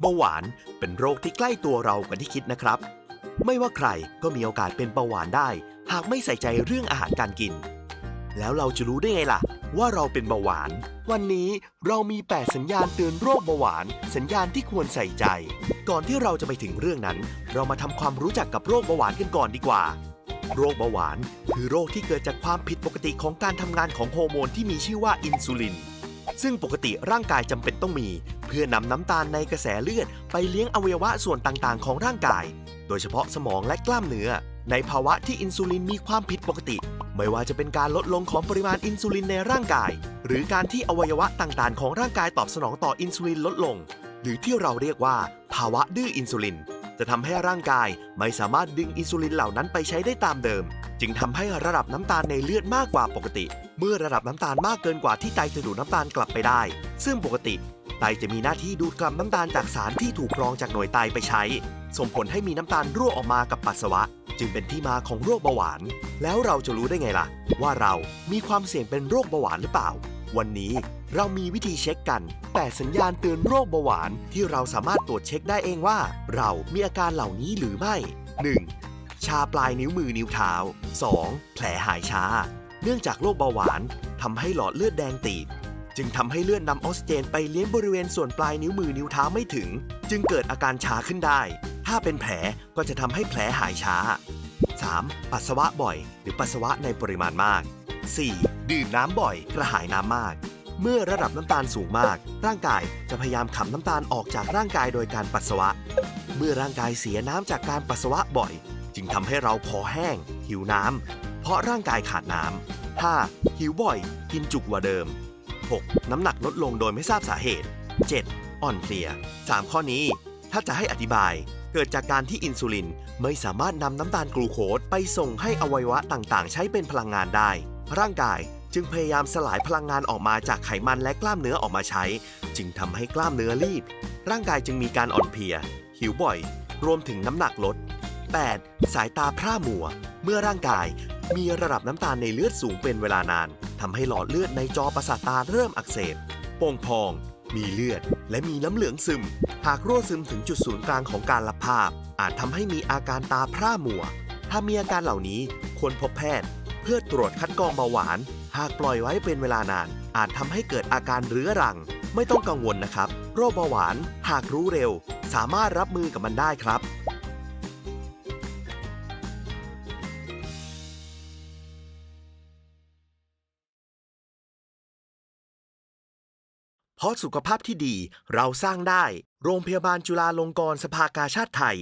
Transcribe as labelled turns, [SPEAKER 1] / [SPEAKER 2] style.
[SPEAKER 1] เบาหวานเป็นโรคที่ใกล้ตัวเรากว่าที่คิดนะครับ ไม่ว่าใครก็มีโอกาสเป็นเบาหวานได้ หากไม่ใส่ใจเรื่องอาหารการกิน แล้วเราจะรู้ได้ไงล่ะ ว่าเราเป็นเบาหวาน วันนี้เรามี 8 สัญญาณเตือนโรคเบาหวาน สัญญาณที่ควรใส่ใจ ก่อนที่เราจะไปถึงเรื่องนั้น เรามาทำความรู้จักกับโรคเบาหวานกันก่อนดีกว่า โรคเบาหวาน คือโรคที่เกิดจากความผิดปกติของการทำงานของฮอร์โมนที่มีชื่อว่าอินซูลินซึ่งปกติร่างกายจำเป็นต้องมี พื่อนำน้ำตาลในกระแสเลือดไปเลี้ยงอวัยวะส่วนต่างๆ ของร่างกาย โดยเฉพาะสมองและกล้ามเนื้อ ในภาวะที่อินซูลินมีความผิดปกติ ไม่ว่าจะเป็นการลดลงของปริมาณอินซูลินในร่างกาย หรือการที่อวัยวะต่างๆ ของร่างกายตอบสนองต่ออินซูลินลดลง หรือที่เราเรียกว่า ภาวะดื้ออินซูลิน จะทำให้ร่างกายไม่สามารถดึงอินซูลินเหล่านั้นไปใช้ได้ตามเดิม จึงทำให้ระดับน้ำตาลในเลือดมากกว่าปกติ เมื่อระดับน้ำตาลมากเกินกว่าที่ไตจะดูดน้ำตาลกลับไปได้ ซึ่งปกติ ไตจะมีหน้าที่ดูดกลับน้ำตาลจากสารที่ถูกกรองจากหน่วยไตไปใช้ ส่งผลให้มีน้ำตาลรั่วออกมากับปัสสาวะ จึงเป็นที่มาของโรคเบาหวาน แล้วเราจะรู้ได้ไงล่ะ ว่าเรามีความเสี่ยงเป็นโรคเบาหวานหรือเปล่า วันนี้เรามีวิธีเช็คกัน แต่สัญญาณเตือนโรคเบาหวานที่เราสามารถตรวจเช็คได้เองว่า เรามีอาการเหล่านี้หรือไม่ 1. ชาปลายนิ้วมือนิ้วเท้า 2. แผลหายช้าเนื่องจากโรคเบาหวานทำให้หลอดเลือดแดงตีบ จึงทำให้เลือดนำออกซิเจนไปเลี้ยงบริเวณส่วนปลายนิ้วมือนิ้วเท้าไม่ถึง จึงเกิดอาการชาขึ้นได้ ถ้าเป็นแผลก็จะทำให้แผลหายช้า 3. ปัสสาวะบ่อย หรือปัสสาวะในปริมาณมาก 4. ดื่มน้ำบ่อย กระหายน้ำมาก เมื่อระดับน้ำตาลสูงมาก ร่างกายจะพยายามขับน้ำตาลออกจากร่างกายโดยการปัสสาวะ เมื่อร่างกายเสียน้ำจากการปัสสาวะบ่อย จึงทำให้เราคอแห้ง หิวน้ำเพราะร่างกายขาดน้ำ 5. หิวบ่อย กินจุกกว่าเดิม 6. น้ำหนักลดลงโดยไม่ทราบสาเหตุ 7. อ่อนเพลีย 3 ข้อนี้ ถ้าจะให้อธิบาย เกิดจากการที่อินซูลินไม่สามารถนำน้ำตาลกลูโคสไปส่งให้อวัยวะต่างๆ ใช้เป็นพลังงานได้ ร่างกายจึงพยายามสลายพลังงานออกมาจากไขมันและกล้ามเนื้อออกมาใช้ จึงทำให้กล้ามเนื้อรีบ ร่างกายจึงมีการอ่อนเพลีย หิวบ่อย รวมถึงน้ำหนักลด 8. สายตาพร่ามัว เมื่อร่างกายมีระดับน้ำตาลในเลือดสูงเป็นเวลานาน ทำให้หลอดเลือดในจอประสาทตาเริ่มอักเสบโป่งพอง มีเลือด และมีน้ำเหลืองซึม หากรั่วซึมถึงจุดศูนย์กลางของการรับภาพ อาจทำให้มีอาการตาพร่ามัว ถ้ามีอาการเหล่านี้ควรพบแพทย์ เพื่อตรวจคัดกรองเบาหวาน หากปล่อยไว้เป็นเวลานาน อาจทำให้เกิดอาการเรื้อรัง ไม่ต้องกังวลนะครับ โรคเบาหวาน หากรู้เร็ว สามารถรับมือกับมันได้ครับ เพราะสุขภาพที่ดีเราสร้างได้ โรงพยาบาลจุฬาลงกรณ์สภากาชาติไทย